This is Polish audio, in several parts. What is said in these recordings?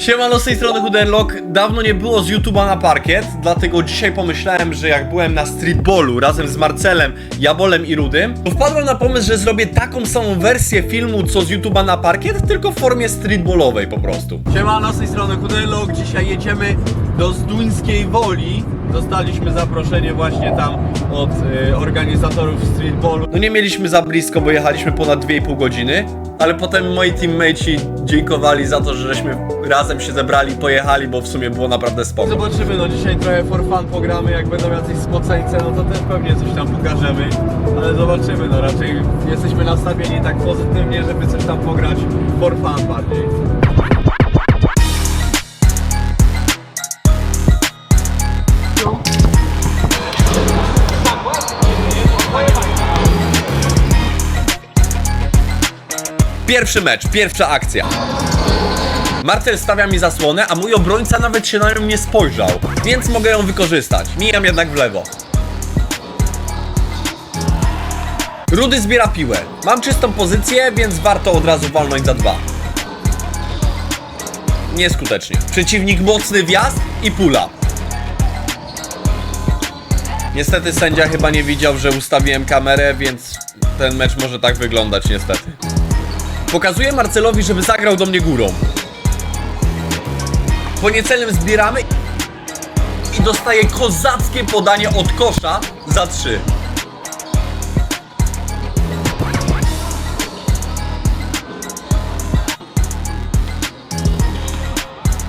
Siemano, z tej strony Huderlock. Dawno nie było z YouTube'a na parkiet, dlatego dzisiaj pomyślałem, że jak byłem na streetballu razem z Marcelem, Jabolem i Rudym, to wpadłem na pomysł, że zrobię taką samą wersję filmu, co z YouTube'a na parkiet, tylko w formie streetballowej po prostu. Siemano, z tej strony Huderlock. Dzisiaj jedziemy do Zduńskiej Woli. Dostaliśmy zaproszenie właśnie tam od y, organizatorów streetballu. No nie mieliśmy za blisko, bo jechaliśmy ponad 2,5 godziny, ale potem moi teammateci dziękowali za to, że żeśmy razem się zebrali, pojechali, bo w sumie było naprawdę spoko. Zobaczymy, no dzisiaj trochę for fun pogramy, jak będą jacyś spoceńce, no to też pewnie coś tam pokażemy, ale zobaczymy, no raczej jesteśmy nastawieni tak pozytywnie, żeby coś tam pograć for fun bardziej. Pierwszy mecz, pierwsza akcja. Marcel stawia mi zasłonę, a mój obrońca nawet się na nią nie spojrzał, więc mogę ją wykorzystać. Mijam jednak w lewo. Rudy zbiera piłę. Mam czystą pozycję, więc warto od razu walnąć za dwa. Nieskutecznie. Przeciwnik mocny wjazd i pula. Niestety sędzia chyba nie widział, że ustawiłem kamerę, więc ten mecz może tak wyglądać niestety. Pokazuję Marcelowi, żeby zagrał do mnie górą. Po niecelnym zbieramy i dostaję kozackie podanie od kosza za trzy.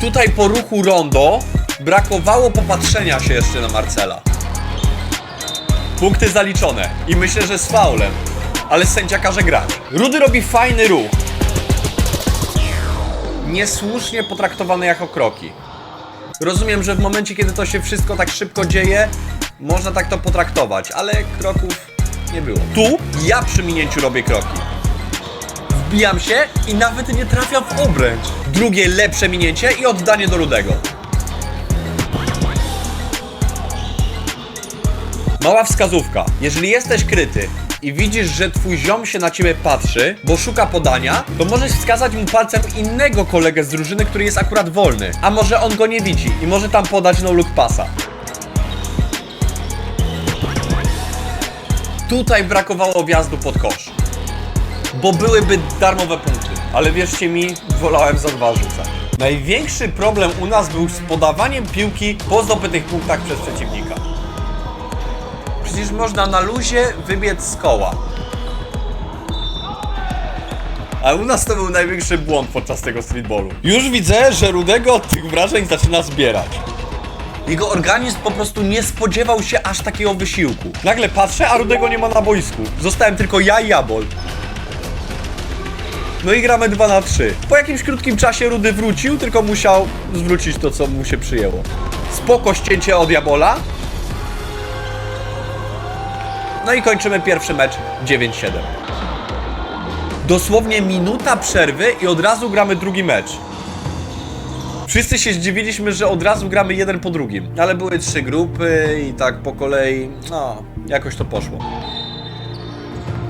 Tutaj po ruchu rondo brakowało popatrzenia się jeszcze na Marcela. Punkty zaliczone i myślę, że z faulem, ale sędzia każe grać. Rudy robi fajny ruch. Niesłusznie potraktowane jako kroki. Rozumiem, że w momencie, kiedy to się wszystko tak szybko dzieje, można tak to potraktować, ale kroków nie było. Tu ja przy minięciu robię kroki. Wbijam się i nawet nie trafiam w obręcz. Drugie lepsze minięcie i oddanie do Rudego. Mała wskazówka. Jeżeli jesteś kryty i widzisz, że twój ziom się na ciebie patrzy, bo szuka podania, to możesz wskazać mu palcem innego kolegę z drużyny, który jest akurat wolny. A może on go nie widzi i może tam podać no look pasa. Tutaj brakowało wjazdu pod kosz. Bo byłyby darmowe punkty. Ale wierzcie mi, wolałem za dwa rzucać. Największy problem u nas był z podawaniem piłki po zdobytych punktach przez przeciwnika. Przecież można na luzie wybiec z koła. A u nas to był największy błąd podczas tego streetballu. Już widzę, że Rudego od tych wrażeń zaczyna zbierać. Jego organizm po prostu nie spodziewał się aż takiego wysiłku. Nagle patrzę, a Rudego nie ma na boisku. Zostałem tylko ja i Jabol. No i gramy 2 na 3. Po jakimś krótkim czasie Rudy wrócił, tylko musiał zwrócić to, co mu się przyjęło. Spoko ścięcie od Jabola, no i kończymy pierwszy mecz 9-7. Dosłownie minuta przerwy i od razu gramy drugi mecz. Wszyscy się zdziwiliśmy, że od razu gramy jeden po drugim. Ale były trzy grupy i tak po kolei, no, jakoś to poszło.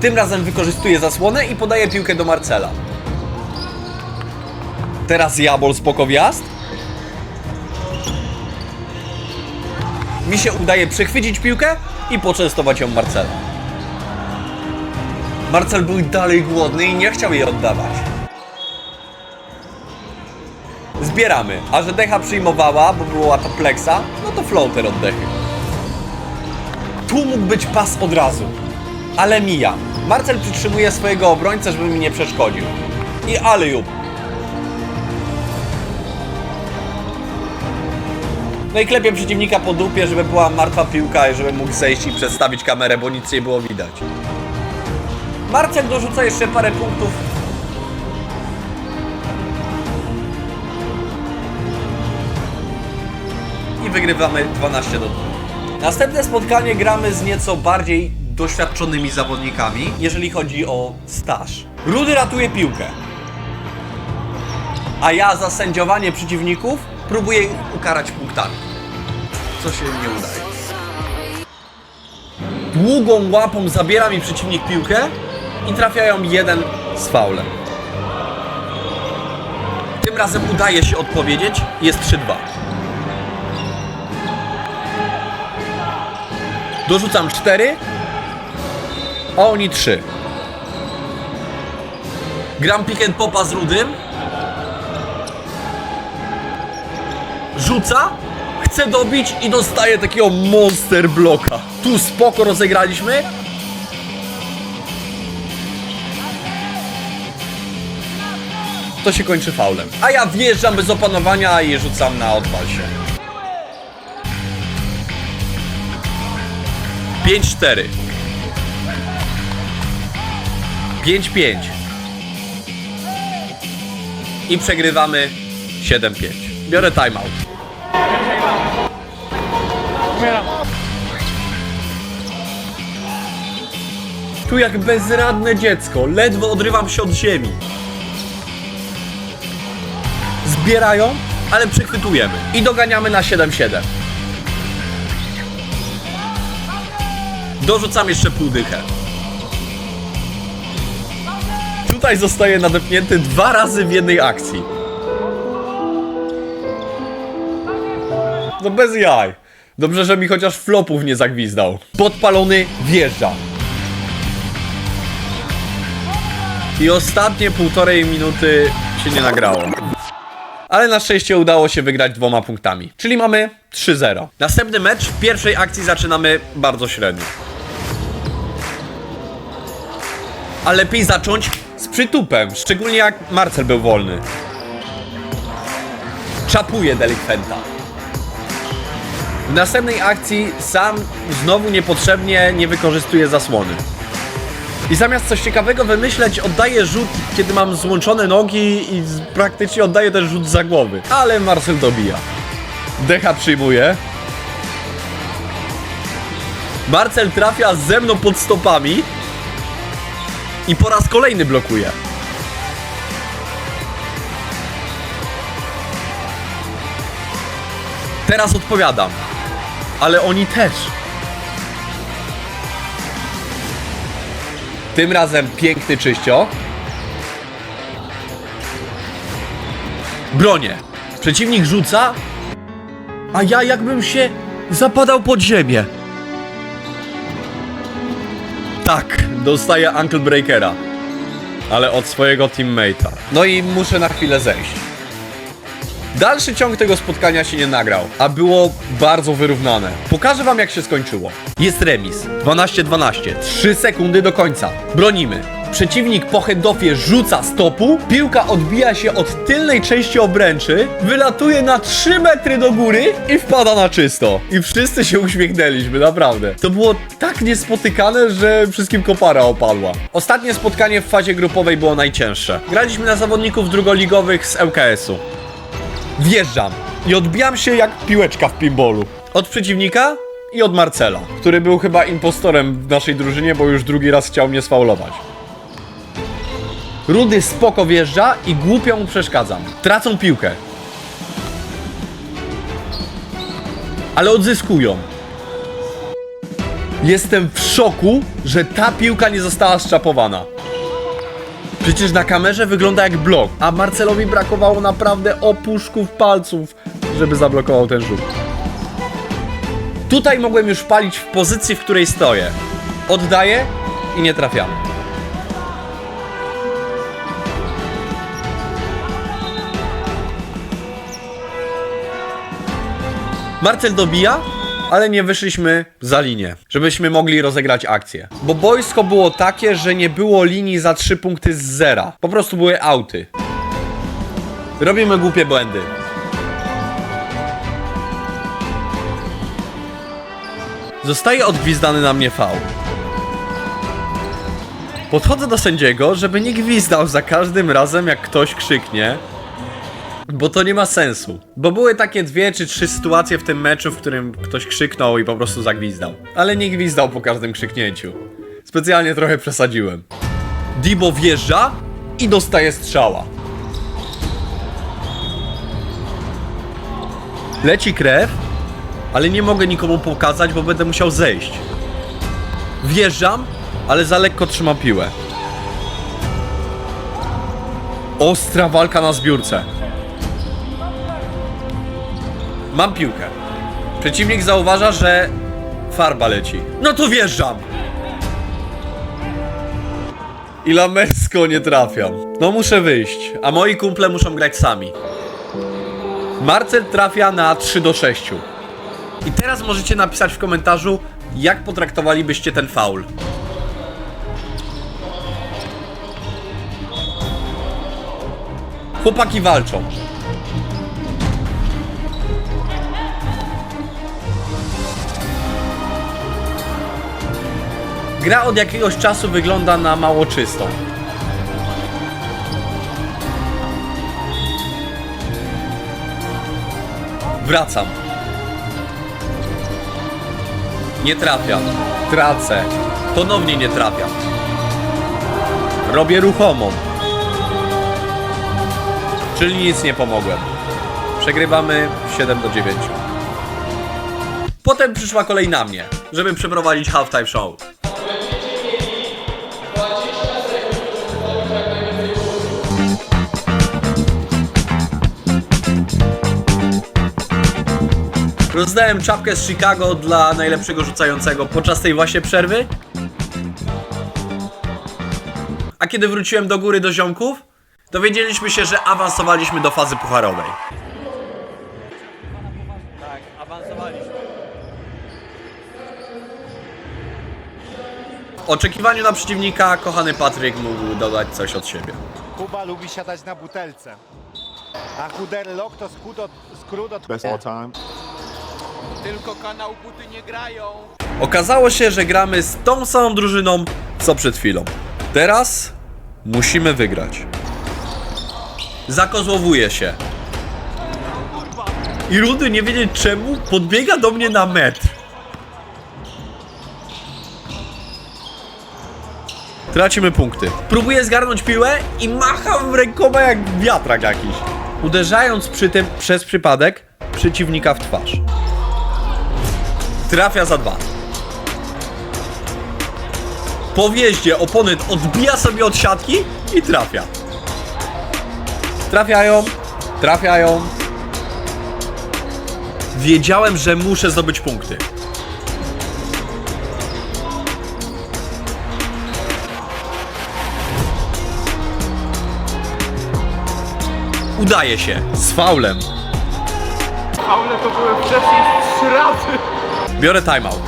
Tym razem wykorzystuję zasłonę i podaję piłkę do Marcela. Teraz Jabol spoko wjazd. Mi się udaje przechwycić piłkę i poczęstować ją Marcela. Marcel był dalej głodny i nie chciał jej oddawać. Zbieramy, a że decha przyjmowała, bo była to pleksa, no to floater od dechy. Tu mógł być pas od razu, ale mija. Marcel przytrzymuje swojego obrońcę, żeby mi nie przeszkodził. I alejub. No i klepię przeciwnika po dupie, żeby była martwa piłka i żeby mógł zejść i przedstawić kamerę, bo nic nie było widać. Marcel dorzuca jeszcze parę punktów. I wygrywamy 12 do 2. Następne spotkanie gramy z nieco bardziej doświadczonymi zawodnikami, jeżeli chodzi o staż. Rudy ratuje piłkę. A ja za sędziowanie przeciwników próbuję ukarać punktami. Co się nie udaje. Długą łapą zabiera mi przeciwnik piłkę i trafiają jeden z faulem. Tym Tym razem udaje się odpowiedzieć. Jest 3-2. Dorzucam 4, a oni 3. Gram pick and popa z Rudym. Rzuca, chce dobić i dostaje takiego monster bloka. Tu spoko rozegraliśmy. To się kończy faulem. A ja wjeżdżam bez opanowania i rzucam na odwal się. 5-4 5-5 I przegrywamy 7-5 Biorę timeout Tu jak bezradne dziecko, ledwo odrywam się od ziemi. Zbierają, ale przechwytujemy. I doganiamy na 7-7. Dorzucam jeszcze pół dychę. Tutaj zostaje nadepnięty dwa razy w jednej akcji. No bez jaj. Dobrze, że mi chociaż flopów nie zagwizdał. Podpalony wjeżdża. I ostatnie półtorej minuty się nie nagrało. Ale na szczęście udało się wygrać dwoma punktami. Czyli mamy 3-0. Następny mecz w pierwszej akcji zaczynamy bardzo średnio. A lepiej zacząć z przytupem, szczególnie jak Marcel był wolny. Czapuje delikwenta. W następnej akcji sam znowu niepotrzebnie nie wykorzystuje zasłony. I zamiast coś ciekawego wymyśleć, oddaję rzut, kiedy mam złączone nogi i praktycznie oddaję ten rzut za głowy. Ale Marcel dobija. Decha przyjmuje. Marcel trafia ze mną pod stopami. I po raz kolejny blokuje. Teraz odpowiadam. Ale oni też. Tym razem piękny czyścio. Bronię. Przeciwnik rzuca, a ja jakbym się zapadał pod ziemię. Tak, dostaję Ankle Breakera. Ale od swojego teammate'a. No i muszę na chwilę zejść. Dalszy ciąg tego spotkania się nie nagrał, a było bardzo wyrównane. Pokażę wam jak się skończyło. Jest remis. 12-12. 3 sekundy do końca. Bronimy. Przeciwnik po handoffie rzuca stopu, piłka odbija się od tylnej części obręczy, wylatuje na 3 metry do góry i wpada na czysto. I wszyscy się uśmiechnęliśmy, naprawdę. To było tak niespotykane, że wszystkim kopara opadła. Ostatnie spotkanie w fazie grupowej było najcięższe. Graliśmy na zawodników drugoligowych z ŁKS-u. Wjeżdżam i odbijam się jak piłeczka w pinballu. Od przeciwnika i od Marcela, który był chyba impostorem w naszej drużynie, bo już drugi raz chciał mnie sfaulować. Rudy spoko wjeżdża i głupio mu przeszkadzam. Tracą piłkę. Ale odzyskują. Jestem w szoku, że ta piłka nie została zczapowana. Przecież na kamerze wygląda jak blok, a Marcelowi brakowało naprawdę opuszków palców, żeby zablokował ten rzut. Tutaj mogłem już palić w pozycji, w której stoję. Oddaję i nie trafiamy. Marcel dobija, ale nie wyszliśmy za linię, żebyśmy mogli rozegrać akcję. Bo boisko było takie, że nie było linii za 3 punkty z zera. Po prostu były auty. Robimy głupie błędy. Zostaje odgwizdany na mnie fał. Podchodzę do sędziego, żeby nie gwizdał za każdym razem, jak ktoś krzyknie, bo to nie ma sensu. Bo były takie dwie czy trzy sytuacje w tym meczu, w którym ktoś krzyknął i po prostu zagwizdał. Ale nie gwizdał po każdym krzyknięciu. Specjalnie trochę przesadziłem. Dibo wjeżdża i dostaje strzała. Leci krew, ale nie mogę nikomu pokazać, bo będę musiał zejść. Wjeżdżam, ale za lekko trzymam piłę. Ostra walka na zbiórce. Mam piłkę. Przeciwnik zauważa, że farba leci. No to wjeżdżam! I lamersko nie trafiam. No muszę wyjść, a moi kumple muszą grać sami. Marcel trafia na 3 do 6. I teraz możecie napisać w komentarzu, jak potraktowalibyście ten faul. Chłopaki walczą. Gra od jakiegoś czasu wygląda na mało czystą. Wracam. Nie trafiam. Tracę. Ponownie nie trafiam. Robię ruchomą. Czyli nic nie pomogłem. Przegrywamy 7 do 9. Potem przyszła kolej na mnie, żeby przeprowadzić halftime show. Rozdałem czapkę z Chicago dla najlepszego rzucającego podczas tej właśnie przerwy. A kiedy wróciłem do góry do ziomków, dowiedzieliśmy się, że awansowaliśmy do fazy pucharowej. Tak, awansowaliśmy. W oczekiwaniu na przeciwnika, kochany Patryk mógł dodać coś od siebie. Kuba lubi siadać na butelce. A chuderlok to skrót od, skrót od Best all time. Tylko kanał buty nie grają. Okazało się, że gramy z tą samą drużyną, co przed chwilą. Teraz musimy wygrać. Zakozłowuje się. I Rudy, nie wiedzieć czemu, podbiega do mnie na metr. Tracimy punkty. Próbuję zgarnąć piłę i macham rękoma jak wiatrak jakiś. Uderzając przy tym przez przypadek przeciwnika w twarz. Trafia za dwa. Po wjeździe oponent odbija sobie od siatki i trafia. Trafiają, trafiają. Wiedziałem, że muszę zdobyć punkty. Udaje się, z faulem. Faule to były wcześniej trzy razy. Biorę timeout.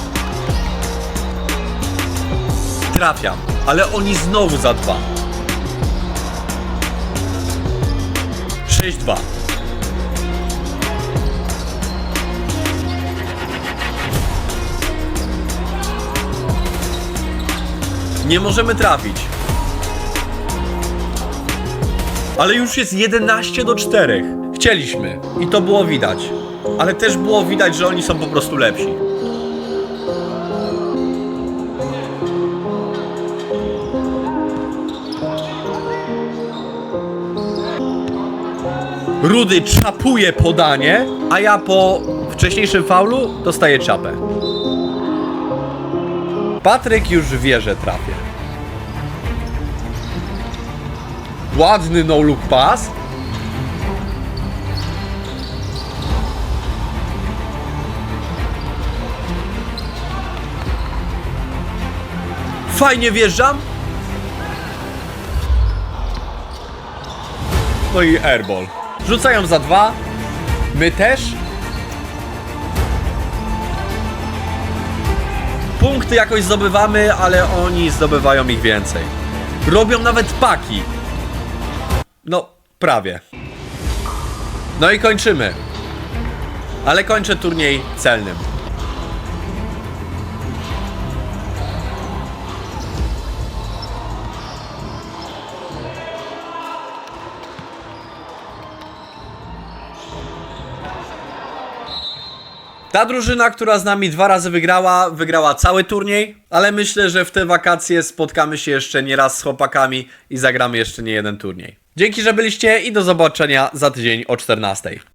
Trafiam, ale oni znowu za dwa. 6-2. Nie możemy trafić. Ale już jest 11 do 4. Chcieliśmy i to było widać. Ale też było widać, że oni są po prostu lepsi. Rudy czapuje podanie, a ja po wcześniejszym faulu dostaję czapę. Patryk już wie, że trafię. Ładny no-look pass. Fajnie wjeżdżam. No i airball. Rzucają za dwa. My też. Punkty jakoś zdobywamy, ale oni zdobywają ich więcej. Robią nawet paki. No, prawie. No i kończymy. Ale kończę turniej celnym. Ta drużyna, która z nami dwa razy wygrała, wygrała cały turniej, ale myślę, że w te wakacje spotkamy się jeszcze nie raz z chłopakami i zagramy jeszcze nie jeden turniej. Dzięki, że byliście i do zobaczenia za tydzień o 14.